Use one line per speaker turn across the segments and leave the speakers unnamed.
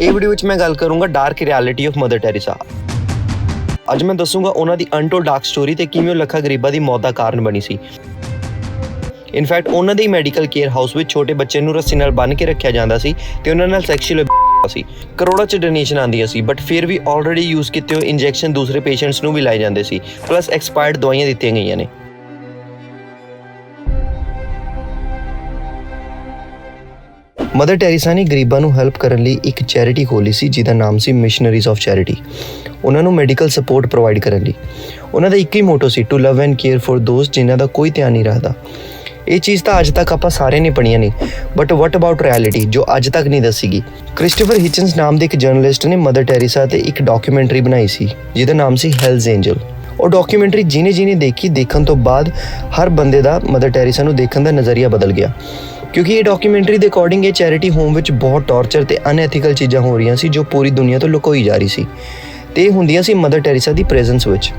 ਇਹ ਵੀਡੀਓ ਵਿੱਚ ਮੈਂ ਗੱਲ ਕਰੂੰਗਾ dark reality of Mother Teresa ਅੱਜ ਮੈਂ ਦੱਸੂੰਗਾ ਉਹਨਾਂ ਦੀ ਅਨਟੋਲਡ ਡਾਰਕ ਸਟੋਰੀ ਤੇ ਕਿਵੇਂ ਉਹ ਲੱਖਾਂ ਗਰੀਬਾਂ ਦੀ ਮੌਤ ਦਾ ਕਾਰਨ ਬਣੀ ਸੀ। ਇਨਫੈਕਟ ਉਹਨਾਂ ਦੇ ਮੈਡੀਕਲ ਕੇਅਰ ਹਾਊਸ ਵਿੱਚ ਛੋਟੇ ਬੱਚੇ ਨੂੰ ਰੱਸੀ ਨਾਲ ਬੰਨ੍ਹ ਕੇ ਰੱਖਿਆ ਜਾਂਦਾ ਸੀ ਤੇ ਉਹਨਾਂ ਨਾਲ ਸੈਕਸ਼ੂਅਲ ਸੀ। ਕਰੋੜਾਂ ਚ ਡੋਨੇਸ਼ਨ ਆਉਂਦੀਆਂ ਸੀ ਬਟ ਫਿਰ ਵੀ ਆਲਰੇਡੀ ਯੂਜ਼ ਕੀਤੇ ਹੋਏ ਇੰਜੈਕਸ਼ਨ ਦੂਸਰੇ ਪੇਸ਼ੈਂਟਸ ਨੂੰ ਵੀ ਲਾਏ ਜਾਂਦੇ ਸੀ ਪਲੱਸ ਐਕਸਪਾਇਰਡ ਦਵਾਈਆਂ ਦਿੱਤੀਆਂ ਗਈਆਂ ਨੇ। ਮਦਰ ਟੈਰੀਸਾ ਨੇ ਗਰੀਬਾਂ ਨੂੰ ਹੈਲਪ ਕਰਨ ਲਈ ਇੱਕ ਚੈਰਿਟੀ ਖੋਲੀ ਸੀ, ਜਿਹਦਾ ਨਾਮ ਸੀ ਮਿਸ਼ਨਰੀਜ਼ ਆਫ ਚੈਰਿਟੀ ਉਹਨਾਂ ਨੂੰ ਮੈਡੀਕਲ ਸਪੋਰਟ ਪ੍ਰੋਵਾਈਡ ਕਰਨ ਲਈ। ਉਹਨਾਂ ਦਾ ਇੱਕ ਹੀ motto C to love and care for those ਜਿਨ੍ਹਾਂ ਦਾ ਕੋਈ ਧਿਆਨ ਨਹੀਂ ਰੱਖਦਾ। ਇਹ ਚੀਜ਼ ਤਾਂ ਅੱਜ ਤੱਕ ਆਪਾਂ ਸਾਰੇ ਨੇ ਪੜੀਆਂ ਨੇ ਬਟ ਵਾਟ ਅਬਾਊਟ ਰਿਐਲਿਟੀ ਜੋ ਅੱਜ ਤੱਕ ਨਹੀਂ ਦੱਸੀਗੀ ਕ੍ਰਿਸਟੋਫਰ ਹਿਚਨਸ ਨਾਮ ਦੇ ਇੱਕ ਜਰਨਲਿਸਟ ਨੇ ਮਦਰ ਟੈਰੇਸਾ ਤੇ ਇੱਕ ਡਾਕੂਮੈਂਟਰੀ ਬਣਾਈ ਸੀ, ਜਿਹਦਾ ਨਾਮ ਸੀ ਹੈਲਜ਼ ਐਂਜਲ ਉਹ ਡਾਕੂਮੈਂਟਰੀ ਜਿਹਨੇ ਜਿਹਨੇ ਦੇਖੀ, ਦੇਖਣ ਤੋਂ ਬਾਅਦ ਹਰ ਬੰਦੇ ਦਾ ਮਦਰ ਟੈਰੇਸਾ ਨੂੰ ਦੇਖਣ ਦਾ ਨਜ਼ਰੀਆ ਬਦਲ ਗਿਆ। ਕਿਉਂਕਿ ਇਹ ਡਾਕੂਮੈਂਟਰੀ ਦੇ ਅਕੋਰਡਿੰਗ ਇਹ ਚੈਰਿਟੀ ਹੋਮ ਵਿੱਚ ਬਹੁਤ ਟੌਰਚਰ ਤੇ ਅਨਐਥੀਕਲ ਚੀਜ਼ਾਂ ਹੋ ਰਹੀਆਂ ਸੀ ਜੋ ਪੂਰੀ ਦੁਨੀਆ ਤੋਂ ਲੁਕੋਈ ਜਾ ਰਹੀ ਸੀ। ਤੇ ਇਹ ਹੁੰਦੀਆਂ ਸੀ ਮਦਰ ਟੈਰੇਸਾ ਦੀ ਪ੍ਰੈਜ਼ੈਂਸ ਵਿੱਚ।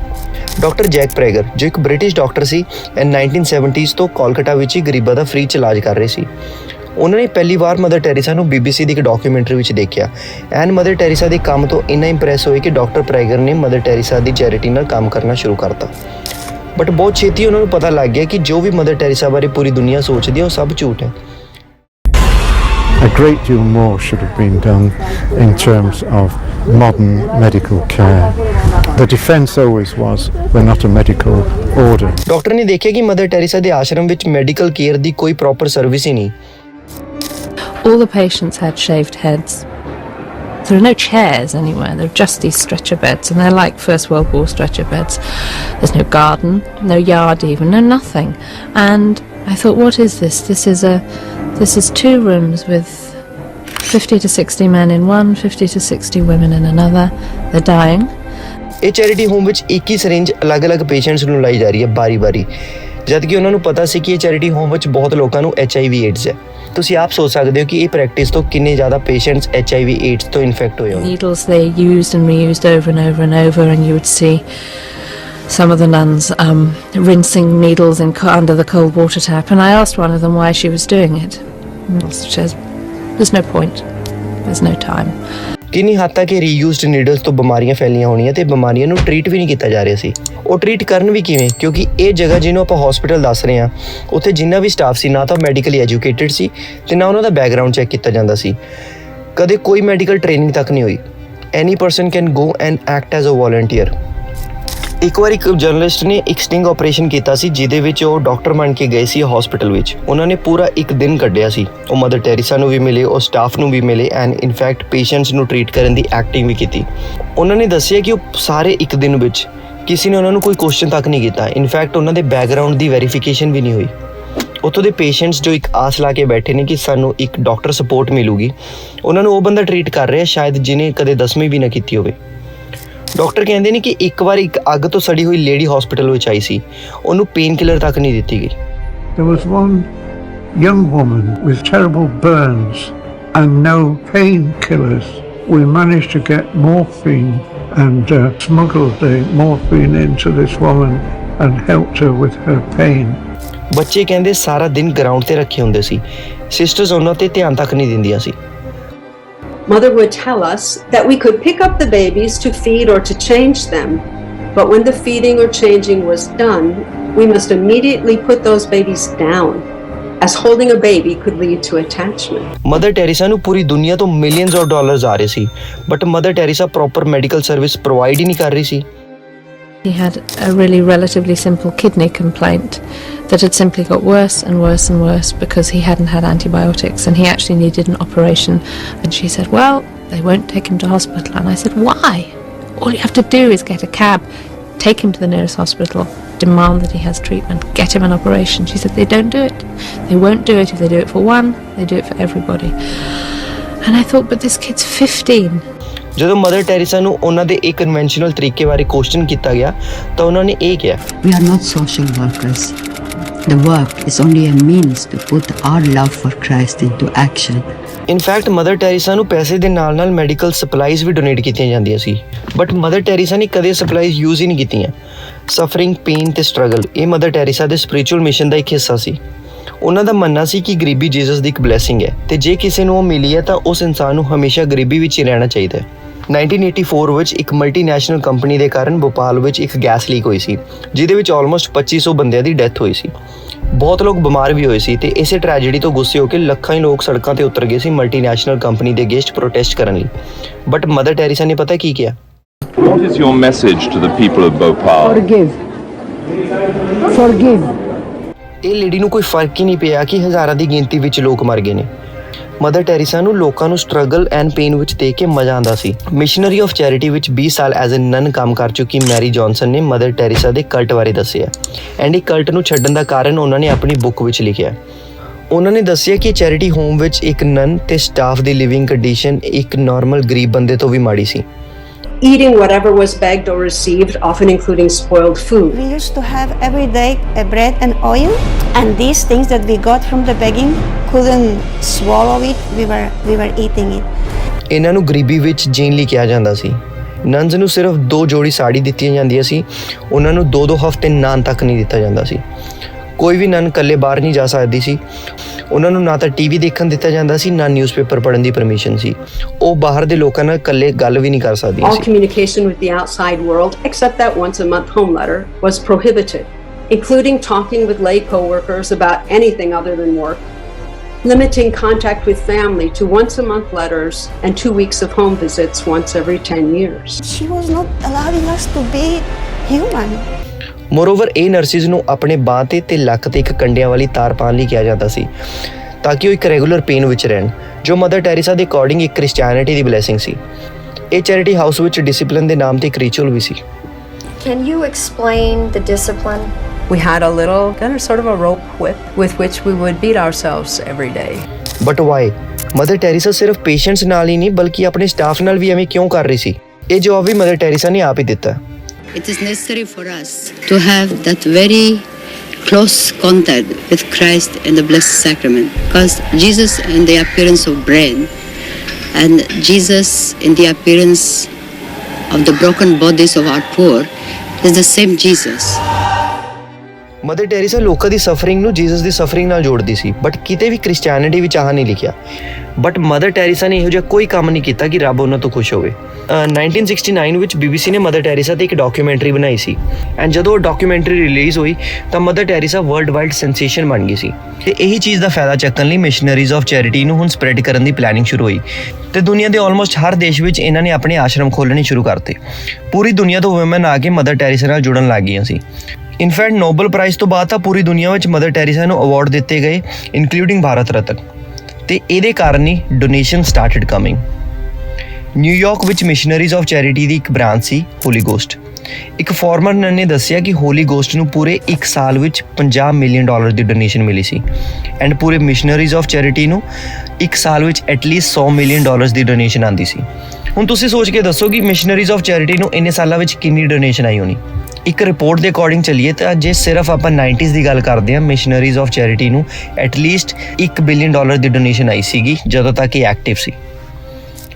ਡਾਕਟਰ ਜੈਕ ਪ੍ਰੈਗਰ, ਜੋ ਇੱਕ British doctor C and 1970s ਤੋਂ ਕੋਲਕਾਤਾ ਵਿੱਚ ਹੀ ਗਰੀਬਾਂ ਦਾ ਫ੍ਰੀ ਚ ਇਲਾਜ ਕਰ ਰਹੇ ਸੀ। ਉਹਨਾਂ ਨੇ ਪਹਿਲੀ ਵਾਰ ਮਦਰ ਟੈਰੇਸਾ ਨੂੰ BBC ਦੀ ਇੱਕ ਡਾਕੂਮੈਂਟਰੀ ਵਿੱਚ ਦੇਖਿਆ। ਐਨ ਮਦਰ ਟੈਰੇਸਾ ਦੇ ਕੰਮ ਤੋਂ ਇੰਨਾ ਇੰਪ੍ਰੈਸ ਹੋਏ ਕਿ ਡਾਕਟਰ ਪ੍ਰੈਗਰ ਨੇ ਮਦਰ ਟੈਰੇਸਾ ਦੀ ਚੈਰਿਟੀ ਨਾਲ ਕੰਮ ਕਰਨਾ ਸ਼ੁਰੂ ਕਰਤਾ। ਬਟ ਬਹੁਤ ਛੇਤੀ ਉਹਨਾਂ ਨੂੰ ਪਤਾ ਲੱਗ ਗਿਆ ਕਿ ਜੋ ਵੀ ਮਦਰ ਟੈਰੇਸਾ ਬਾਰੇ ਪੂਰੀ ਦੁਨੀਆ ਸੋਚਦੀ ਹੈ ਉਹ ਸਭ ਝੂਠ ਹੈ
A great deal more should have been done in terms of modern medical care. The defence always was we're not a medical order.
Doctor ਨੇ ਦੇਖਿਆ ਕਿ ਮਦਰ ਟੈਰੇਸਾ ਦੇ ਆਸ਼ਰਮ ਵਿੱਚ ਮੈਡੀਕਲ ਕੇਅਰ ਦੀ ਕੋਈ ਪ੍ਰੋਪਰ ਸਰਵਿਸ ਹੀ ਨਹੀਂ
All the patients had shaved heads. There are no chairs anywhere. They're just these stretcher beds, and they're like First World War stretcher beds. There's no garden, no yard even, no nothing. And I thought, what is this? This is a, this is two rooms with 50 to 60 men in one, 50 to 60 women in another. They're dying.
ਇਹ charity home ਵਿੱਚ ਇੱਕ ਹੀ syringe ਅਲੱਗ-ਅਲੱਗ patients ਨੂੰ ਲਾਈ ਜਾ ਰਹੀ ਹੈ ਬਾਰੀ-ਬਾਰੀ ਜਦ ਕਿ ਉਹਨਾਂ ਨੂੰ ਪਤਾ ਸੀ ਕਿ ਇਹ ਚੈਰਿਟੀ ਹੋਮ ਵਿੱਚ ਬਹੁਤ ਲੋਕਾਂ ਨੂੰ HIV AIDS ਹੈ ਤੁਸੀਂ ਆਪ ਸੋਚ ਸਕਦੇ ਹੋ ਕਿ ਇਹ ਪ੍ਰੈਕਟਿਸ ਤੋਂ ਕਿੰਨੇ ਜ਼ਿਆਦਾ ਪੇਸ਼ੈਂਟਸ HIV AIDS ਤੋਂ ਇਨਫੈਕਟ ਹੋਏ ਹੋਣਗੇ
Needles they used and reused over and over and over, and you would see some of the nuns um, rinsing needles in co- under the cold water tap. And I asked one of them why she was doing it. And she says, "There's no point. There's no time."
ਕਿੰਨੀ ਹੱਦ ਤੱਕ ਇਹ ਰੀਯੂਜ਼ਡ needles ਤੋਂ ਬਿਮਾਰੀਆਂ ਫੈਲੀਆਂ ਹੋਣੀਆਂ ਤੇ ਬਿਮਾਰੀਆਂ ਨੂੰ ਟ੍ਰੀਟ ਵੀ ਨਹੀਂ ਕੀਤਾ ਜਾ ਰਿਹਾ ਸੀ। ਉਹ ਟ੍ਰੀਟ ਕਰਨ ਵੀ ਕਿਵੇਂ? ਕਿਉਂਕਿ ਇਹ ਜਗ੍ਹਾ ਜਿਹਨੂੰ ਆਪਾਂ ਹਸਪੀਟਲ ਦੱਸ ਰਹੇ ਹਾਂ, ਉੱਥੇ ਜਿੰਨਾ ਵੀ ਸਟਾਫ ਸੀ, ਨਾ ਤਾਂ ਮੈਡੀਕਲੀ ਐਜੂਕੇਟਿਡ ਸੀ ਤੇ ਨਾ ਉਹਨਾਂ ਦਾ ਬੈਕਗ੍ਰਾਉਂਡ ਚੈੱਕ ਕੀਤਾ ਜਾਂਦਾ ਸੀ। ਕਦੇ ਕੋਈ ਮੈਡੀਕਲ ਟ੍ਰੇਨਿੰਗ ਤੱਕ ਨਹੀਂ ਹੋਈ। Any person can go and act as a volunteer ਇੱਕ ਵਾਰ ਇੱਕ ਜਰਨਲਿਸਟ ਨੇ ਇੱਕ ਸਟਿੰਗ ਆਪਰੇਸ਼ਨ ਕੀਤਾ ਸੀ, ਜਿਹਦੇ ਵਿੱਚ ਉਹ ਡਾਕਟਰ ਬਣ ਕੇ ਗਏ ਸੀ ਹਸਪੀਟਲ ਵਿੱਚ। ਉਹਨਾਂ ਨੇ ਪੂਰਾ ਇੱਕ ਦਿਨ ਕੱਢਿਆ ਸੀ। ਉਹ ਮਦਰ ਟੈਰੀਸਾ ਨੂੰ ਵੀ ਮਿਲੇ, ਉਹ ਸਟਾਫ ਨੂੰ ਵੀ ਮਿਲੇ ਐਂਡ ਇਨਫੈਕਟ ਪੇਸ਼ੈਂਟਸ ਨੂੰ ਟ੍ਰੀਟ ਕਰਨ ਦੀ ਐਕਟਿੰਗ ਵੀ ਕੀਤੀ। ਉਹਨਾਂ ਨੇ ਦੱਸਿਆ ਕਿ ਉਹ ਸਾਰੇ ਇੱਕ ਦਿਨ ਵਿੱਚ ਕਿਸੇ ਨੇ ਉਹਨਾਂ ਨੂੰ ਕੋਈ ਕੁਐਸਚਨ ਤੱਕ ਨਹੀਂ ਕੀਤਾ। ਇਨਫੈਕਟ ਉਹਨਾਂ ਦੇ ਬੈਕਗ੍ਰਾਉਂਡ ਦੀ ਵੈਰੀਫਿਕੇਸ਼ਨ ਵੀ ਨਹੀਂ ਹੋਈ। ਉੱਥੋਂ ਦੇ ਪੇਸ਼ੈਂਟਸ ਜੋ ਇੱਕ ਆਸ ਲਾ ਕੇ ਬੈਠੇ ਨੇ ਕਿ ਸਾਨੂੰ ਇੱਕ ਡਾਕਟਰ ਸਪੋਰਟ ਮਿਲੂਗੀ, ਉਹਨਾਂ ਨੂੰ ਉਹ ਬੰਦਾ ਟ੍ਰੀਟ ਕਰ ਰਿਹਾ, ਸ਼ਾਇਦ ਜਿਨੇ ਕਦੇ ਦਸਵੀਂ ਵੀ ਨਾ ਕੀਤੀ ਹੋਵੇ। ਡਾਕਟਰ ਕਹਿੰਦੇ ਨੇ ਕਿ ਇੱਕ ਵਾਰ ਇੱਕ ਅੱਗ ਤੋਂ ਸੜੀ ਹੋਈ ਲੇਡੀ ਹਸਪੀਟਲ ਵਿੱਚ ਆਈ ਸੀ ਉਹਨੂੰ ਪੇਨ ਕਿਲਰ ਤੱਕ ਨਹੀਂ ਦਿੱਤੀ ਗਈ
There was one young woman with terrible burns and no painkillers. We managed to get morphine and uh, smuggled the morphine into this woman and helped her with her pain.
ਬੱਚੇ ਕਹਿੰਦੇ ਸਾਰਾ ਦਿਨ ground ਤੇ ਰੱਖੇ ਹੁੰਦੇ ਸੀ sisters ਉਹਨਾਂ ਤੇ ਧਿਆਨ ਤੱਕ ਨਹੀਂ ਦਿੰਦੀਆਂ ਸੀ
Mother would tell us that we could pick up the babies to feed or to change them, but when the feeding or changing was done, we must immediately put those babies down, as holding a baby could lead to attachment.
Mother Teresa ਨੂੰ ਪੂਰੀ ਦੁਨੀਆ ਤੋਂ millions of dollars ਆ ਰਹੇ ਸੀ but Mother Teresa proper medical service provide ਹੀ ਨਹੀਂ ਕਰ ਰਹੀ ਸੀ
He had a really relatively simple kidney complaint that had simply got worse and worse and worse because he hadn't had antibiotics and he actually needed an operation. And she said, Well, they won't take him to hospital. And I said, Why? All you have to do is get a cab, take him to the nearest hospital, demand that he has treatment, get him an operation. She said, They don't do it. They won't do it. If they do it for one, they do it for everybody. And I thought, But this kid's 15.
ਜਦੋਂ mother Teresa ਨੂੰ ਉਹਨਾਂ ਦੇ ਇੱਕ conventional ਤਰੀਕੇ ਬਾਰੇ question ਕੀਤਾ ਗਿਆ ਤਾਂ ਉਹਨਾਂ ਨੇ ਇਹ ਕਿਹਾ
We are not social workers. The work is only a means to put our love for Christ into action.
In fact Mother Teresa ਨੂੰ ਪੈਸੇ ਦੇ ਨਾਲ-ਨਾਲ ਮੈਡੀਕਲ ਸਪਲਾਈਜ਼ ਵੀ ਡੋਨੇਟ ਕੀਤੀਆਂ ਜਾਂਦੀਆਂ ਸੀ ਬਟ ਮਦਰ ਟੈਰੇਸਾ ਨੇ ਕਦੇ ਸਪਲਾਈਜ਼ ਯੂਜ਼ ਹੀ ਨਹੀਂ ਕੀਤੀਆਂ ਸਫਰਿੰਗ ਪੇਨ ਤੇ ਸਟਰਗਲ ਇਹ ਮਦਰ ਟੈਰੇਸਾ ਦੇ ਸਪਿਰਚੁਅਲ ਮਿਸ਼ਨ ਦਾ ਇੱਕ ਹਿੱਸਾ ਸੀ ਉਹਨਾਂ ਦਾ ਮੰਨਣਾ ਸੀ ਕਿ ਗਰੀਬੀ ਜੀਸਸ ਦੀ ਇੱਕ ਬਲੇਸਿੰਗ ਹੈ ਤੇ ਜੇ ਕਿਸੇ ਨੂੰ ਉਹ ਮਿਲੀ ਹੈ ਤਾਂ ਉਸ ਇਨਸਾਨ ਨੂੰ ਹਮੇਸ਼ਾ ਗਰੀਬੀ ਵਿੱਚ ਹੀ ਰਹਿਣਾ ਚਾਹੀਦਾ ਹੈ 1984 ਵਿੱਚ ਇੱਕ ਮਲਟੀਨੈਸ਼ਨਲ ਕੰਪਨੀ ਦੇ ਕਾਰਨ ਭੋਪਾਲ ਵਿੱਚ ਇੱਕ ਗੈਸ ਲੀਕ ਹੋਈ ਸੀ ਜਿਹਦੇ ਵਿੱਚ ਆਲਮੋਸਟ 2500 ਬੰਦਿਆਂ ਦੀ ਡੈਥ ਹੋਈ ਸੀ ਬਹੁਤ ਲੋਕ ਬਿਮਾਰ ਵੀ ਹੋਏ ਸੀ ਤੇ ਇਸੇ ਟ੍ਰੈਜੇਡੀ ਤੋਂ ਗੁੱਸੇ ਹੋ ਕੇ ਲੱਖਾਂ ਹੀ ਲੋਕ ਸੜਕਾਂ ਤੇ ਉਤਰ ਗਏ ਸੀ ਮਲਟੀਨੈਸ਼ਨਲ ਕੰਪਨੀ ਦੇ ਅਗੇਂਸਟ ਪ੍ਰੋਟੈਸਟ ਕਰਨ ਲਈ ਬਟ ਮਦਰ ਟੈਰੀਸਾ ਨੇ ਪਤਾ ਕੀ ਕੀਤਾ
What is your message to the people of Bhopal?
Forgive. Forgive.
ਇਹ ਲੇਡੀ ਨੂੰ ਕੋਈ ਫ਼ਰਕ ਹੀ ਨਹੀਂ ਪਿਆ ਕਿ ਹਜ਼ਾਰਾਂ ਦੀ ਗਿਣਤੀ ਵਿੱਚ ਲੋਕ ਮਰ ਗਏ ਨੇ। ਮਦਰ ਟੈਰੀਸਾ ਨੂੰ ਲੋਕਾਂ ਨੂੰ ਸਟਰਗਲ ਐਂਡ ਪੇਨ ਵਿੱਚ ਦੇਖ ਕੇ ਮਜ਼ਾ ਆਉਂਦਾ ਸੀ। ਮਿਸ਼ਨਰੀ ਆਫ ਚੈਰਿਟੀ ਵਿੱਚ 20 ਸਾਲ ਐਜ਼ ਅ ਨਨ ਕੰਮ ਕਰ ਚੁੱਕੀ ਮੈਰੀ ਜੌਨਸਨ ਨੇ ਮਦਰ ਟੈਰੀਸਾ ਦੇ ਕਲਟ ਬਾਰੇ ਦੱਸਿਆ। ਐਂਡ ਇਹ ਕਲਟ ਨੂੰ ਛੱਡਣ ਦਾ ਕਾਰਨ ਉਹਨਾਂ ਨੇ ਆਪਣੀ ਬੁੱਕ ਵਿੱਚ ਲਿਖਿਆ। ਉਹਨਾਂ ਨੇ ਦੱਸਿਆ ਕਿ ਚੈਰਿਟੀ ਹੋਮ ਵਿੱਚ ਇੱਕ ਨਨ ਤੇ ਸਟਾਫ ਦੀ ਲਿਵਿੰਗ ਕੰਡੀਸ਼ਨ ਇੱਕ ਨਾਰਮਲ ਗਰੀਬ ਬੰਦੇ ਤੋਂ ਵੀ ਮਾੜੀ ਸੀ।
Eating whatever was begged or received, often including spoiled food.
We used to have every day a bread and oil, and these things that we got from the begging couldn't swallow it. We were we were eating it.
ਇਹਨਾਂ ਨੂੰ ਗਰੀਬੀ ਵਿੱਚ ਜੀਣ ਲਈ ਕਿਹਾ ਜਾਂਦਾ ਸੀ ਨਨਸ ਨੂੰ ਸਿਰਫ ਦੋ ਜੋੜੀ ਸਾੜੀ ਦਿੱਤੀਆਂ ਜਾਂਦੀਆਂ ਸੀ ਉਹਨਾਂ ਨੂੰ ਦੋ ਦੋ ਹਫ਼ਤੇ ਨਾਨ ਤੱਕ ਨਹੀਂ ਦਿੱਤਾ ਜਾਂਦਾ ਸੀ ਕੋਈ ਵੀ ਨਨ ਇਕੱਲੇ ਬਾਹਰ ਨਹੀਂ ਜਾ ਸਕਦੀ ਸੀ ਉਹਨਾਂ ਨੂੰ ਨਾ ਤਾਂ ਟੀਵੀ ਦੇਖਣ ਦਿੱਤਾ ਜਾਂਦਾ ਸੀ ਨਾ ਨਿਊਜ਼ਪੇਪਰ ਪੜ੍ਹਨ ਦੀ ਪਰਮਿਸ਼ਨ ਸੀ ਉਹ ਬਾਹਰ ਦੇ ਲੋਕਾਂ ਨਾਲ ਇਕੱਲੇ ਗੱਲ ਵੀ ਨਹੀਂ ਕਰ ਸਕਦੀਆਂ
All
ਸੀ
communication with the outside world, except that once a month home letter, was prohibited, including talking with lay coworkers about anything other than work, limiting contact with family to once a month letters and two weeks of home visits once every 10 years.
She was not allowing us to be human.
Moreover ਇਹ nurses ਨੂੰ ਆਪਣੇ ਬਾਹ ਤੇ ਤੇ ਲੱਕ ਤੇ ਇੱਕ ਕੰਡਿਆਂ ਵਾਲੀ ਤਾਰ ਪਾਉਣ ਲਈ ਕਿਹਾ ਜਾਂਦਾ ਸੀ ਤਾਂ ਕਿ ਉਹ ਇੱਕ ਰੈਗੂਲਰ ਪੇਨ ਵਿੱਚ ਰਹਿਣ ਜੋ ਮਦਰ ਟੈਰੀਸਾ ਦੇ ਅਕੋਰਡਿੰਗ ਇੱਕ ਕ੍ਰਿਸਚੀਅਨਿਟੀ ਦੀ ਬਲੇਸਿੰਗ ਸੀ। ਇਹ ਚੈਰਿਟੀ ਹਾਊਸ ਵਿੱਚ ਡਿਸਪਲਿਨ ਦੇ ਨਾਮ ਤੇ ਇੱਕ ਰਿਚੁਅਲ ਵੀ ਸੀ।
Can you explain the discipline?
We had a little kind of sort of a rope whip with which we would beat ourselves every day.
But why Mother Teresa ਸਿਰਫ patients ਨਾਲ ਹੀ ਨਹੀਂ ਬਲਕਿ ਆਪਣੇ ਸਟਾਫ ਨਾਲ ਵੀ ਐਵੇਂ ਕਿਉਂ ਕਰ ਰਹੀ ਸੀ? ਇਹ ਜਵਾਬ ਵੀ ਮਦਰ ਟੈਰੀਸਾ ਨੇ ਆਪ ਹੀ ਦਿੱਤਾ।
It is necessary for us to have that very close contact with Christ in the Blessed Sacrament. Because Jesus in the appearance of bread and Jesus in the appearance of the broken bodies of our poor is the same Jesus.
Mother Teresa ਲੋਕਾਂ ਦੀ suffering ਨੂੰ Jesus ਦੀ suffering ਨਾਲ ਜੋੜਦੀ ਸੀ but ਕਿਤੇ ਵੀ Christianity ਵਿੱਚ ਆਹ ਨਹੀਂ ਲਿਖਿਆ। ਬਟ ਮਦਰ ਟੈਰੀਸਾ ਨੇ ਇਹੋ ਜਿਹਾ ਕੋਈ ਕੰਮ ਨਹੀਂ ਕੀਤਾ ਕਿ ਰੱਬ ਉਹਨਾਂ ਤੋਂ ਖੁਸ਼ ਹੋਵੇ। ਅਹ 1969 ਵਿੱਚ BBC ਨੇ ਮਦਰ ਟੈਰੀਸਾ ਤੇ ਇੱਕ ਡਾਕੂਮੈਂਟਰੀ ਬਣਾਈ ਸੀ। ਐਂਡ ਜਦੋਂ ਉਹ ਡਾਕੂਮੈਂਟਰੀ ਰਿਲੀਜ਼ ਹੋਈ, ਤਾਂ Mother Teresa world wide sensation ਬਣ ਗਈ ਸੀ। ਤੇ ਇਹੀ ਚੀਜ਼ ਦਾ ਫਾਇਦਾ ਚੱਕਣ ਲਈ ਮਿਸ਼ਨਰੀਜ਼ ਆਫ ਚੈਰਿਟੀ ਨੂੰ ਹੁਣ ਸਪਰੈਡ ਕਰਨ ਦੀ ਪਲੈਨਿੰਗ ਸ਼ੁਰੂ ਹੋਈ। ਤੇ ਦੁਨੀਆ ਦੇ ਆਲਮੋਸਟ ਹਰ ਦੇਸ਼ ਵਿੱਚ ਇਹਨਾਂ ਨੇ ਆਪਣੇ ਆਸ਼ਰਮ ਖੋਲ੍ਹਣੇ ਸ਼ੁਰੂ ਕਰਤੇ। ਪੂਰੀ ਦੁਨੀਆ ਤੋਂ ਔਮਨ ਆ ਕੇ ਮਦਰ ਟੈਰੀਸਾ ਨਾਲ ਜੁੜਨ ਲੱਗ ਗਈਆਂ ਸੀ। ਇਨਫੈਕਟ ਨੋਬਲ ਪ੍ਰਾਈਜ਼ ਤੋਂ ਬਾਅਦ ਤਾਂ ਪੂਰੀ ਦੁਨੀਆ ਵਿੱਚ ਮਦਰ ਟੈਰੀਸਾ ਨੂੰ ਅਵਾਰਡ ਦਿੱਤੇ ਗਏ ਇਨਕਲੂਡਿੰਗ ਭਾਰਤ ਰਤਨ। ਤੇ ਇਹਦੇ ਕਾਰਨ ਹੀ donation started coming New York ਵਿੱਚ ਮਿਸ਼ਨਰੀਜ਼ ਆਫ ਚੈਰਿਟੀ ਦੀ ਇੱਕ ਬ੍ਰਾਂਚ ਸੀ ਹੋਲੀ ਗੋਸਟ ਇੱਕ ਫਾਰਮਰ ਨੇ ਦੱਸਿਆ ਕਿ ਹੋਲੀ ਗੋਸਟ ਨੂੰ ਪੂਰੇ 1 ਸਾਲ ਵਿੱਚ 50 ਮਿਲੀਅਨ ਡਾਲਰ ਦੀ ਡੋਨੇਸ਼ਨ ਮਿਲੀ ਸੀ। ਐਂਡ ਪੂਰੇ ਮਿਸ਼ਨਰੀਜ਼ ਆਫ ਚੈਰਿਟੀ ਨੂੰ ਇੱਕ ਸਾਲ ਵਿੱਚ ਐਟਲੀਸਟ 100 ਮਿਲੀਅਨ ਡਾਲਰਸ ਦੀ ਡੋਨੇਸ਼ਨ ਆਂਦੀ ਸੀ। ਹੁਣ ਤੁਸੀਂ ਸੋਚ ਕੇ ਦੱਸੋ ਕਿ ਮਿਸ਼ਨਰੀਜ਼ ਆਫ ਚੈਰਿਟੀ ਨੂੰ ਇੰਨੇ ਸਾਲਾਂ ਵਿੱਚ ਕਿੰਨੀ ਡੋਨੇਸ਼ਨ ਆਈ ਹੋਣੀ? ਇੱਕ ਰਿਪੋਰਟ ਦੇ ਅਕੋਰਡਿੰਗ ਚੱਲੀਏ ਤਾਂ ਜੇ ਸਿਰਫ ਆਪਾਂ 90s ਦੀ ਗੱਲ ਕਰਦੇ ਹਾਂ ਮਿਸ਼ਨਰੀਜ਼ ਆਫ ਚੈਰਿਟੀ ਨੂੰ ਐਟਲੀਸਟ 1 ਬਿਲੀਅਨ ਡਾਲਰ ਦੀ ਡੋਨੇਸ਼ਨ ਆਈ ਸੀਗੀ, ਜਦੋਂ ਤੱਕ ਇਹ ਐਕਟਿਵ ਸੀ।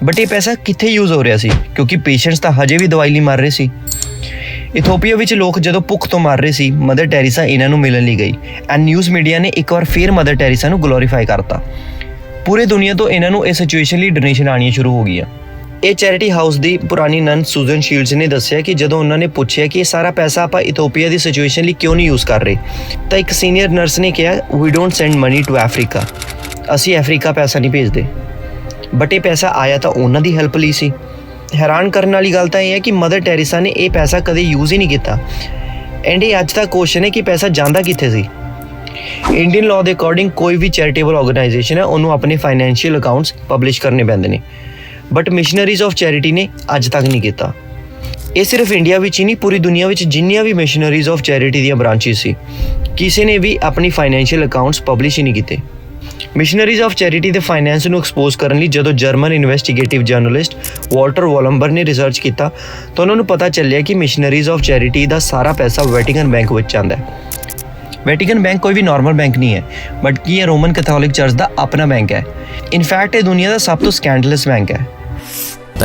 ਬਟ ਇਹ ਪੈਸਾ ਕਿੱਥੇ ਯੂਜ਼ ਹੋ ਰਿਹਾ ਸੀ? ਕਿਉਂਕਿ ਪੇਸ਼ੈਂਟਸ ਤਾਂ ਹਜੇ ਵੀ ਦਵਾਈ ਲਈ ਮਰ ਰਹੇ ਸੀ। ਇਥੋਪੀਆ ਵਿੱਚ ਲੋਕ ਜਦੋਂ ਭੁੱਖ ਤੋਂ ਮਰ ਰਹੇ ਸੀ ਮਦਰ ਟੈਰੀਸਾ ਇਹਨਾਂ ਨੂੰ ਮਿਲਣ ਲਈ ਗਈ। ਐਂਡ ਨਿਊਜ਼ ਮੀਡੀਆ ਨੇ ਇੱਕ ਵਾਰ ਫੇਰ ਮਦਰ ਟੈਰੀਸਾ ਨੂੰ ਗਲੋਰੀਫਾਈ ਕਰਤਾ। ਪੂਰੇ ਦੁਨੀਆ ਤੋਂ ਇਹਨਾਂ ਨੂੰ ਇਸ ਸਿਚੁਏਸ਼ਨ ਲਈ ਡੋਨੇਸ਼ਨ ਆਣੀਆਂ ਸ਼ੁਰੂ ਹੋ ਗਈਆਂ। ਇਹ ਚੈਰਿਟੀ ਹਾਊਸ ਦੀ ਪੁਰਾਣੀ ਨਨ ਸੂਜ਼ਨ ਸ਼ੀਲਡਸ ਨੇ ਦੱਸਿਆ ਕਿ ਜਦੋਂ ਉਹਨਾਂ ਨੇ ਪੁੱਛਿਆ ਕਿ ਇਹ ਸਾਰਾ ਪੈਸਾ ਆਪਾਂ ਇਥੋਪੀਆ ਦੀ ਸਿਚੁਏਸ਼ਨ ਲਈ ਕਿਉਂ ਨਹੀਂ ਯੂਜ਼ ਕਰ ਰਹੇ, ਤਾਂ ਇੱਕ ਸੀਨੀਅਰ ਨਰਸ ਨੇ ਕਿਹਾ we don't send money to Africa ਅਸੀਂ ਅਫਰੀਕਾ ਪੈਸਾ ਨਹੀਂ ਭੇਜਦੇ। ਬਟ ਇਹ ਪੈਸਾ ਆਇਆ ਤਾਂ ਉਹਨਾਂ ਦੀ ਹੈਲਪ ਲਈ ਸੀ। ਹੈਰਾਨ ਕਰਨ ਵਾਲੀ ਗੱਲ ਤਾਂ ਇਹ ਹੈ ਕਿ ਮਦਰ ਟੈਰੀਸਾ ਨੇ ਇਹ ਪੈਸਾ ਕਦੇ ਯੂਜ਼ ਹੀ ਨਹੀਂ ਕੀਤਾ। ਐਂਡ ਇਹ ਅੱਜ ਦਾ ਕੁਐਸਚਨ ਹੈ ਕਿ ਪੈਸਾ ਜਾਂਦਾ ਕਿੱਥੇ ਸੀ? ਇੰਡੀਅਨ ਲਾਅ ਦੇ ਅਕੋਰਡਿੰਗ ਕੋਈ ਵੀ ਚੈਰੀਟੇਬਲ ਆਰਗੇਨਾਈਜੇਸ਼ਨ ਹੈ, ਉਹਨੂੰ ਆਪਣੇ ਫਾਈਨੈਂਸ਼ੀਅਲ ਅਕਾਊਂਟਸ ਪਬਲਿਸ਼ ਕਰਨੇ ਪੈਂਦੇ ਨੇ। ਬਟ ਮਿਸ਼ਨਰੀਜ਼ ਆਫ ਚੈਰਿਟੀ ਨੇ ਅੱਜ ਤੱਕ ਨਹੀਂ ਕੀਤਾ। ਇਹ ਸਿਰਫ ਇੰਡੀਆ ਵਿੱਚ ਹੀ ਨਹੀਂ, ਪੂਰੀ ਦੁਨੀਆ ਵਿੱਚ ਜਿੰਨੀਆਂ ਵੀ ਮਿਸ਼ਨਰੀਜ਼ ਆਫ ਚੈਰਿਟੀ ਦੀਆਂ ਬ੍ਰਾਂਚਿਸ ਸੀ, ਕਿਸੇ ਨੇ ਵੀ ਆਪਣੀ ਫਾਈਨੈਂਸ਼ੀਅਲ ਅਕਾਊਂਟਸ ਪਬਲਿਸ਼ ਹੀ ਨਹੀਂ ਕੀਤੇ। ਮਿਸ਼ਨਰੀਜ਼ ਆਫ ਚੈਰਿਟੀ ਦੇ ਫਾਈਨੈਂਸ ਨੂੰ ਐਕਸਪੋਜ਼ ਕਰਨ ਲਈ ਜਦੋਂ German investigative journalist Walter Wullenweber ਨੇ ਰਿਸਰਚ ਕੀਤਾ, ਤਾਂ ਉਹਨਾਂ ਨੂੰ ਪਤਾ ਚੱਲਿਆ ਕਿ ਮਿਸ਼ਨਰੀਜ਼ ਆਫ ਚੈਰਿਟੀ ਦਾ ਸਾਰਾ ਪੈਸਾ ਵੈਟੀਕਨ ਬੈਂਕ ਵਿੱਚ ਜਾਂਦਾ ਹੈ। ਵੈਟੀਕਨ ਬੈਂਕ ਕੋਈ ਵੀ ਨਾਰਮਲ ਬੈਂਕ ਨਹੀਂ ਹੈ ਬਟ ਕੀ ਇਹ ਰੋਮਨ ਕੈਥੋਲਿਕ ਚਰਚ ਦਾ ਆਪਣਾ ਬੈਂਕ ਹੈ? ਇਨਫੈਕਟ ਇਹ ਦੁਨੀਆ ਦਾ ਸਭ ਤੋਂ ਸਕੈਂਡਲਸ ਬੈਂਕ ਹੈ।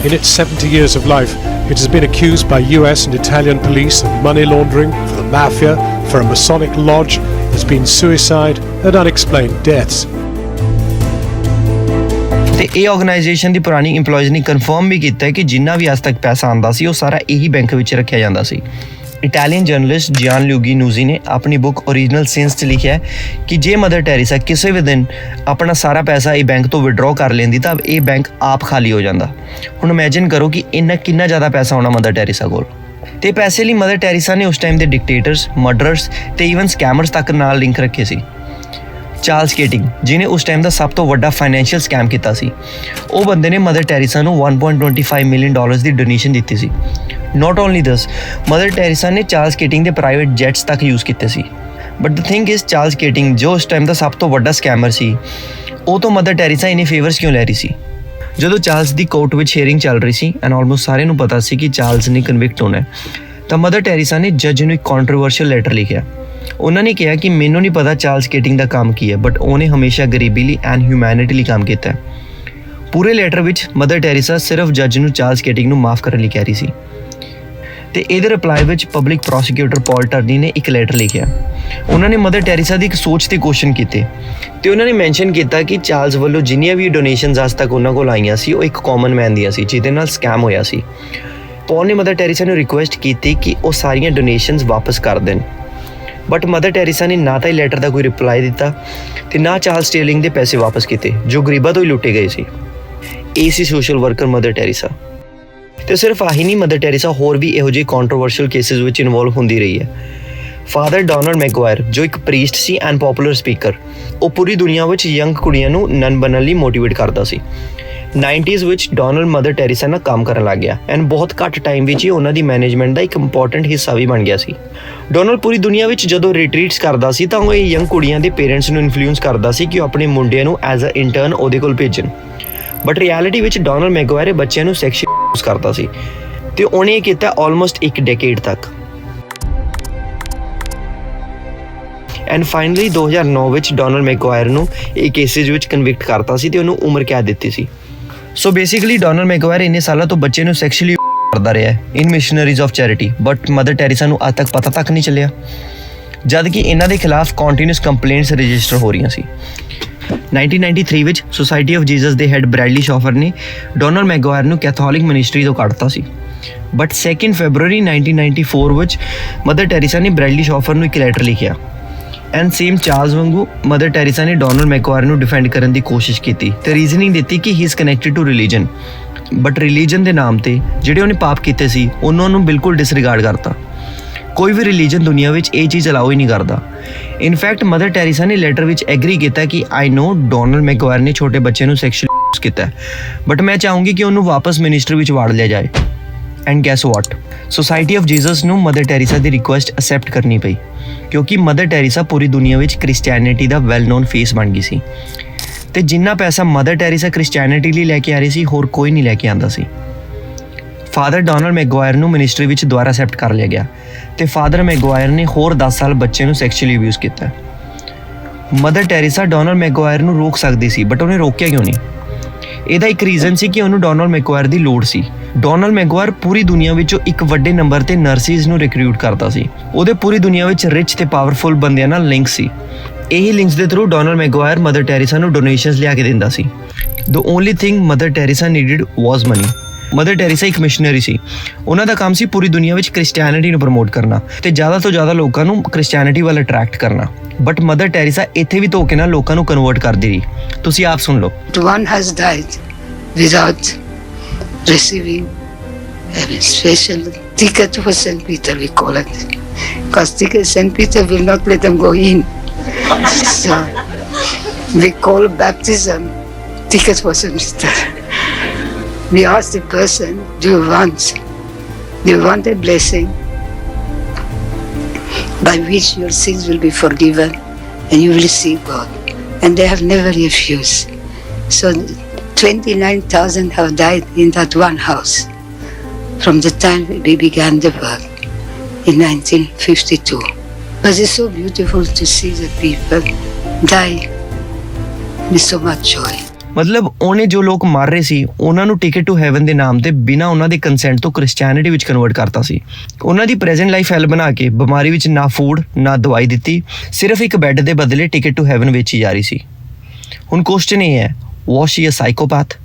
In its 70 years of life, it has been accused by US and Italian police of money laundering for the mafia, for a Masonic lodge, There's been suicide and unexplained deaths.
ਤੇ ਇਹ organisation ਦੀ ਪੁਰਾਣੀ EMPLOYEES ਨੇ confirm ਵੀ ਕੀਤਾ ਹੈ ਕਿ ਜਿੰਨਾ ਵੀ ਅੱਜ ਤੱਕ ਪੈਸਾ ਆਂਦਾ ਸੀ ਉਹ ਸਾਰਾ ਇਹੀ ਬੈਂਕ ਵਿੱਚ ਰੱਖਿਆ ਜਾਂਦਾ ਸੀ ਇਟਾਲੀਅਨ ਜਰਨਲਿਸਟ ਜਿਆਨ ਲਿਊਗੀ ਨੂਜ਼ੀ ਨੇ ਆਪਣੀ ਬੁੱਕ ਓਰੀਜਨਲ ਸਿੰਸ 'ਚ ਲਿਖਿਆ ਹੈ ਕਿ ਜੇ ਮਦਰ ਟੈਰੀਸਾ ਕਿਸੇ ਵੀ ਦਿਨ ਆਪਣਾ ਸਾਰਾ ਪੈਸਾ ਇਹ ਬੈਂਕ ਤੋਂ ਵਿਡਰਾਅ ਕਰ ਲੈਂਦੀ ਤਾਂ ਇਹ ਬੈਂਕ ਆਪ ਖਾਲੀ ਹੋ ਜਾਂਦਾ। ਹੁਣ ਇਮੇਜਿਨ ਕਰੋ ਕਿ ਇੰਨਾ ਕਿੰਨਾ ਜ਼ਿਆਦਾ ਪੈਸਾ ਹੋਣਾ ਮਦਰ ਟੈਰੀਸਾ ਕੋਲ। ਤੇ ਪੈਸੇ ਲਈ ਮਦਰ ਟੈਰੀਸਾ ਨੇ ਉਸ ਟਾਈਮ ਦੇ ਡਿਕਟੇਟਰਸ ਮਰਡਰਸ ਤੇ ਈਵਨ ਸਕੈਮਰਸ ਤੱਕ ਨਾਲ ਲਿੰਕ ਰੱਖੇ ਸੀ। ਚਾਰਲਸ ਕੇਟਿੰਗ ਜਿਨੇ ਉਸ ਟਾਈਮ ਦਾ ਸਭ ਤੋਂ ਵੱਡਾ ਫਾਈਨੈਂਸ਼ੀਅਲ ਸਕੈਮ ਕੀਤਾ ਸੀ। ਉਹ ਬੰਦੇ ਨੇ ਮਦਰ ਟੈਰੀਸਾ ਨੂੰ 1.25 ਮਿਲੀਅਨ ਡਾਲਰਸ ਦੀ ਡੋਨੇਸ਼ਨ ਦਿੱਤੀ ਸੀ। Not only this mother Teresa ਨੇ ਚਾਰਲਸ ਕੇਟਿੰਗ ਦੇ ਪ੍ਰਾਈਵੇਟ ਜੈਟਸ ਤੱਕ ਯੂਜ਼ ਕੀਤੇ ਸੀ। But the thing is Charles Keating, ਜੋ ਉਸ ਟਾਈਮ ਦਾ ਸਭ ਤੋਂ ਵੱਡਾ ਸਕੈਮਰ ਸੀ, ਉਹ ਤੋਂ ਮਦਰ ਟੈਰੀਸਾ ਇਨੇ ਫੇਵਰਸ ਕਿਉਂ ਲੈ ਰਹੀ ਸੀ? ਜਦੋਂ ਚਾਰਲਸ ਦੀ ਕੋਰਟ ਵਿੱਚ ਹੇਅਰਿੰਗ ਚੱਲ ਰਹੀ ਸੀ ਐਂਡ ਆਲਮੋਸਟ ਸਾਰਿਆਂ ਨੂੰ ਪਤਾ ਸੀ ਕਿ ਚਾਰਲਸ ਨੇ ਕਨਵਿਕਟ ਹੋਣਾ ਹੈ, ਤਾਂ ਮਦਰ ਟੈਰੀਸਾ ਨੇ ਜੱਜ ਨੂੰ ਇੱਕ ਕੰਟਰੋਵਰਸ਼ੀਅਲ ਲੈਟਰ ਲਿਖਿਆ। ਉਹਨਾਂ ਨੇ ਕਿਹਾ ਕਿ ਮੈਨੂੰ ਨਹੀਂ ਪਤਾ ਚਾਰਲਸ ਕੇਟਿੰਗ ਦਾ ਕੰਮ ਕੀ ਹੈ ਬਟ ਉਹਨੇ ਹਮੇਸ਼ਾ ਗਰੀਬੀ ਲਈ ਐਂਡ ਹਿਊਮੈਨਿਟੀ ਲਈ ਕੰਮ ਕੀਤਾ ਹੈ। ਪੂਰੇ ਲੈਟਰ ਵਿੱਚ ਮਦਰ ਟੈਰੇਸਾ ਸਿਰਫ ਜੱਜ ਨੂੰ ਚਾਰਲਸ ਕੇਟਿੰਗ ਨੂੰ ਮਾਫ ਕਰਨ ਲਈ ਕਹਿ ਰਹੀ ਸੀ। ਤੇ ਇਹਦੇ ਰਿਪਲਾਈ ਵਿੱਚ ਪਬਲਿਕ ਪ੍ਰੋਸੀਕਿਊਟਰ ਪੌਲ ਟਰਨੀ ਨੇ ਇੱਕ ਲੈਟਰ ਲਿਖਿਆ। ਉਹਨਾਂ ਨੇ ਮਦਰ ਟੈਰੀਸਾ ਦੀ ਇੱਕ ਸੋਚ ਤੇ ਕੁਐਸਚਨ ਕੀਤੇ। ਤੇ ਉਹਨਾਂ ਨੇ ਮੈਂਸ਼ਨ ਕੀਤਾ ਕਿ ਚਾਰਲਸ ਵੱਲੋਂ ਜਿੰਨੀਆਂ ਵੀ ਡੋਨੇਸ਼ਨਸ ਅੱਜ ਤੱਕ ਉਹਨਾਂ ਕੋਲ ਆਈਆਂ ਸੀ, ਉਹ ਇੱਕ ਕਾਮਨ ਮੈਨ ਦੀਆਂ ਸੀ, ਜਿਹਦੇ ਨਾਲ ਸਕੈਮ ਹੋਇਆ ਸੀ। ਪੌਲ ਨੇ ਮਦਰ ਟੈਰੇਸਾ ਨੂੰ ਰਿਕੁਐਸਟ ਕੀਤੀ ਕਿ ਉਹ ਸਾਰੀਆਂ ਡੋਨੇਸ਼ਨਸ ਵਾਪਸ ਕਰ ਦੇਣ। ਬਟ ਮਦਰ ਟੈਰੇਸਾ ਨੇ ਨਾ ਤਾਂ ਇਹ ਲੈਟਰ ਦਾ ਕੋਈ ਰਿਪਲਾਈ ਦਿੱਤਾ ਤੇ ਨਾ ਚਾਰਲਸ ਸਟੇਲਿੰਗ ਦੇ ਪੈਸੇ ਵਾਪਸ ਕੀਤੇ, ਜੋ ਗਰੀਬਾਂ ਤੋਂ ਹੀ ਲੁੱਟੇ ਗਏ ਸੀ। ਇਹ ਸੀ ਸੋਸ਼ਲ ਵਰਕਰ ਮਦਰ ਟੈਰੇਸਾ ਤੇ ਸਿਰਫ ਆਹੀ ਨਹੀਂ ਮਦਰ ਟੈਰੇਸਾ ਹੋਰ ਵੀ ਇਹੋ ਜਿਹੇ ਕੰਟਰੋਵਰਸ਼ੀਅਲ ਕੇਸਿਸ ਵਿੱਚ ਇਨਵੋਲਵ ਹੁੰਦੀ ਰਹੀ ਹੈ। ਫਾਦਰ ਡੋਨਲਡ ਮੈਗਵਾਇਰ ਜੋ ਇੱਕ ਪ੍ਰੀਸਟ ਸੀ ਐਂਡ ਪਪੂਲਰ ਸਪੀਕਰ ਉਹ ਪੂਰੀ ਦੁਨੀਆ ਵਿੱਚ ਯੰਗ ਕੁੜੀਆਂ ਨੂੰ ਨਨ ਬਣਨ ਲਈ ਮੋਟੀਵੇਟ ਕਰਦਾ ਸੀ। 90s ਵਿੱਚ ਡੋਨਲਡ ਮਦਰ ਟੈਰੇਸਾ ਨਾਲ ਕੰਮ ਕਰਨ ਲੱਗ ਗਿਆ ਐਂਡ ਬਹੁਤ ਘੱਟ ਟਾਈਮ ਵਿੱਚ ਹੀ ਉਹਨਾਂ ਦੀ ਮੈਨੇਜਮੈਂਟ ਦਾ ਇੱਕ ਇੰਪੋਰਟੈਂਟ ਹਿੱਸਾ ਵੀ ਬਣ ਗਿਆ ਸੀ। ਡੋਨਲਡ ਪੂਰੀ ਦੁਨੀਆ ਵਿੱਚ ਜਦੋਂ ਰਿਟਰੀਟਸ ਕਰਦਾ ਸੀ ਤਾਂ ਉਹ ਇਹ ਯੰਗ ਕੁੜੀਆਂ ਦੇ ਪੇਰੈਂਟਸ ਨੂੰ ਇਨਫਲੂਐਂਸ ਕਰਦਾ ਸੀ ਕਿ ਉਹ ਆਪਣੇ ਮੁੰਡਿਆਂ ਨੂੰ ਐਜ਼ ਅ ਇੰਟਰਨ ਉਹਦੇ ਕੋਲ ਭੇਜਣ। ਬਟ ਰਿਐਲਿਟੀ ਵਿੱਚ ਡੋਨਲ ਮੈਗਵਾਇਰ ਬੱਚਿਆਂ ਨੂੰ ਸੈਕਸ਼ੂਅਲ ਯੂਜ਼ ਕਰਦਾ ਸੀ ਤੇ ਉਹਨੇ ਇਹ ਕੀਤਾ ਆਲਮੋਸਟ ਇੱਕ ਡੈਕੇਡ ਤੱਕ। ਐਂਡ ਫਾਈਨਲੀ 2009 ਵਿੱਚ ਡੋਨਲਡ ਮੈਗਵਾਇਰ ਨੂੰ ਇਹ ਕੇਸਿਸ ਵਿੱਚ ਕਨਵਿਕਟ ਕਰਤਾ ਸੀ ਤੇ ਉਹਨੂੰ ਉਮਰ ਕੈਦ ਦਿੱਤੀ ਸੀ। ਸੋ ਬੇਸਿਕਲੀ ਡੋਨਰ ਮੈਗਵਾਇਰ ਇੰਨੇ ਸਾਲਾਂ ਤੋਂ ਬੱਚੇ ਨੂੰ ਸੈਕਸ਼ੂਅਲੀ ਕਰਦਾ ਰਿਹਾ ਹੈ in missionaries of charity but Mother Teresa ਨੂੰ ਅੱਜ ਤੱਕ ਪਤਾ ਤੱਕ ਨਹੀਂ ਚੱਲਿਆ। ਜਦ ਕਿ ਇਹਨਾਂ ਦੇ ਖਿਲਾਫ ਕੰਟੀਨਿਊਸ ਕੰਪਲੇਂਟਸ ਰਜਿਸਟਰ ਹੋ ਰਹੀਆਂ ਸੀ। 1993 ਵਿੱਚ ਸੁਸਾਇਟੀ ਆਫ ਜੀਸਸ ਦੇ ਹੈਡ ਬ੍ਰੈਡਲੀ ਸ਼ਾਫਰ ਨੇ ਡੋਨਰ ਮੈਗਵਾਇਰ ਨੂੰ ਕੈਥੋਲਿਕ ਮਿਨਿਸਟਰੀ ਤੋਂ ਕੱਢਤਾ ਸੀ। ਬਟ 2 ਫੈਬਰੂਅਰੀ 1994 ਵਿੱਚ ਮਦਰ ਟੈਰੇਸਾ ਨੇ ਬ੍ਰੈਡਲੀ ਸ਼ਾਫਰ ਨੂੰ ਇੱਕ ਲੈਟਰ ਲਿਖਿਆ। ਐਂਡ ਸੇਮ ਚਾਰਲਸ ਵਾਂਗੂ ਮਦਰ ਟੈਰੀਸਾ ਨੇ ਡੋਨਲਡ ਮੈਕਵਾਇਰ ਨੂੰ ਡਿਫੈਂਡ ਕਰਨ ਦੀ ਕੋਸ਼ਿਸ਼ ਕੀਤੀ ਤੇ ਰੀਜ਼ਨਿੰਗ ਦਿੱਤੀ ਕਿ he is connected to religion but religion ਦੇ ਨਾਮ ਤੇ ਜਿਹੜੇ ਉਹਨੇ ਪਾਪ ਕੀਤੇ ਸੀ, ਉਹਨਾਂ ਨੂੰ ਬਿਲਕੁਲ ਡਿਸਰੀਗਾਰਡ ਕਰਤਾ। ਕੋਈ ਵੀ ਰਿਲੀਜਨ ਦੁਨੀਆ ਵਿੱਚ ਇਹ ਚੀਜ਼ ਅਲਾਉ ਹੀ ਨਹੀਂ ਕਰਦਾ। ਇਨਫੈਕਟ ਮਦਰ ਟੈਰੀਸਾ ਨੇ ਲੈਟਰ ਵਿੱਚ ਐਗਰੀ ਕੀਤਾ ਕਿ ਆਈ ਨੋ ਡੋਨਲਡ ਮੈਕਵਾਇਰ ਨੇ ਛੋਟੇ ਬੱਚੇ ਨੂੰ ਸੈਕਸ਼ੂਅਲ ਯੂਜ਼ ਕੀਤਾ। ਬਟ ਮੈਂ ਚਾਹੂੰਗੀ ਕਿ ਉਹਨੂੰ ਵਾਪਸ ਮਿਨਿਸਟਰ ਵਿੱਚ ਵਾੜ ਲਿਆ ਜਾਏ। And guess what society of Jesus ਨੂੰ ਮਦਰ ਟੈਰੇਸਾ ਦੀ ਰਿਕੁਐਸਟ ਅਸੈਪਟ ਕਰਨੀ ਪਈ, ਕਿਉਂਕਿ ਮਦਰ ਟੈਰੇਸਾ ਪੂਰੀ ਦੁਨੀਆ ਵਿੱਚ ਕ੍ਰਿਸਚੀਅਨਿਟੀ ਦਾ ਵੈਲ ਨੋਨ ਫੇਸ ਬਣ ਗਈ ਸੀ। ਤੇ ਜਿੰਨਾ ਪੈਸਾ ਮਦਰ ਟੈਰੇਸਾ ਕ੍ਰਿਸਚੀਅਨਿਟੀ ਲਈ ਲੈ ਕੇ ਆ ਰਹੀ ਸੀ, ਹੋਰ ਕੋਈ ਨਹੀਂ ਲੈ ਕੇ ਆਂਦਾ ਸੀ। ਫਾਦਰ ਡੋਨਲਡ ਮੈਗਵਾਇਰ ਨੂੰ ਮਿਨਿਸਟਰੀ ਵਿੱਚ ਦੁਆਰਾ ਅਸੈਪਟ ਕਰ ਲਿਆ ਗਿਆ। ਤੇ ਫਾਦਰ ਮੈਗਵਾਇਰ ਨੇ ਹੋਰ 10 ਸਾਲ ਬੱਚੇ ਨੂੰ ਸੈਕਸ਼ੂਅਲੀ ਅਬਿਊਜ਼ ਕੀਤਾ। ਮਦਰ ਟੈਰੇਸਾ ਡੋਨਲਡ ਮੈਗਵਾਇਰ ਨੂੰ ਰੋਕ ਸਕਦੀ ਸੀ ਬਟ ਉਹਨੇ ਰੋਕਿਆ ਕਿਉਂ ਨਹੀਂ? ਇਹਦਾ ਇੱਕ ਰੀਜ਼ਨ ਸੀ ਕਿ ਉਹਨੂੰ ਡੋਨਲਡ ਮੈਕਵਾਇਰ ਦੀ ਲੋੜ ਸੀ। ਡੋਨਲਡ ਮੈਕਵਾਇਰ ਪੂਰੀ ਦੁਨੀਆ ਵਿੱਚੋਂ ਇੱਕ ਵੱਡੇ ਨੰਬਰ ਤੇ ਨਰਸਿਸ ਨੂੰ ਰਿਕਰੂਟ ਕਰਦਾ ਸੀ। ਉਹਦੇ ਪੂਰੀ ਦੁਨੀਆ ਵਿੱਚ ਰਿਚ ਤੇ ਪਾਵਰਫੁਲ ਬੰਦਿਆਂ ਨਾਲ ਲਿੰਕ ਸੀ। ਇਹੀ ਲਿੰਕਸ ਦੇ through Donald Maguire Mother Teresa ਨੂੰ ਡੋਨੇਸ਼ਨਸ ਲਿਆ ਕੇ ਦਿੰਦਾ ਸੀ। The only thing Mother Teresa needed was money Mother Teresa ਇੱਕ ਮਿਸ਼ਨਰੀ ਸੀ ਉਹਨਾਂ ਦਾ ਕੰਮ ਸੀ ਪੂਰੀ ਦੁਨੀਆ ਵਿੱਚ ਕ੍ਰਿਸਚੀਅਨਿਟੀ ਨੂੰ ਪ੍ਰਮੋਟ ਕਰਨਾ ਤੇ ਜ਼ਿਆਦਾ ਤੋਂ ਜ਼ਿਆਦਾ ਲੋਕਾਂ ਨੂੰ ਕ੍ਰਿਸਚੀਅਨਿਟੀ ਵੱਲ ਅਟਰੈਕਟ ਕਰਨਾ ਬਟ ਮਦਰ ਟੈਰੀਸਾ ਇੱਥੇ ਵੀ ਧੋਕੇ ਨਾਲ ਲੋਕਾਂ ਨੂੰ ਕਨਵਰਟ ਕਰਦੀ ਰਹੀ ਤੁਸੀਂ ਆਪ ਸੁਣ ਲਓ
one has died without receiving a special ticket for St. Peter, we call it. Because ticket, St. Peter will not let them go in. So we call baptism ticket for St. Peter. We ask the person, do you want, do you want a blessing by which your sins will be forgiven and you will see God? And they have never refused. So 29,000 have died in that one house from the time we began the work in 1952. But it's so beautiful to see the people die with so much joy.
ਮਤਲਬ ਉਹਨੇ ਜੋ ਲੋਕ ਮਾਰ ਰਹੇ ਸੀ, ਉਹਨਾਂ ਨੂੰ ticket to Heaven ਦੇ ਨਾਮ ਤੇ ਬਿਨਾਂ ਉਹਨਾਂ ਦੇ ਕੰਸੈਂਟ ਤੋਂ ਕ੍ਰਿਸਚੀਅਨਿਟੀ ਵਿੱਚ ਕਨਵਰਟ ਕਰਤਾ ਸੀ। ਉਹਨਾਂ ਦੀ ਪ੍ਰੈਜ਼ੈਂਟ ਲਾਈਫ ਹੈਲ ਬਣਾ ਕੇ ਬਿਮਾਰੀ ਵਿੱਚ ਨਾ ਫੂਡ ਨਾ ਦਵਾਈ ਦਿੱਤੀ, ਸਿਰਫ ਇੱਕ ਬੈੱਡ ਦੇ ਬਦਲੇ ਟਿਕਟ ਟੂ ਹੈਵਨ ਵੇਚੀ ਜਾ ਰਹੀ ਸੀ। ਹੁਣ ਕੁਐਸਚਨ ਇਹ ਹੈ ਵਾਸ ਸ਼ੀ ਅ ਸਾਈਕੋਪੈਥ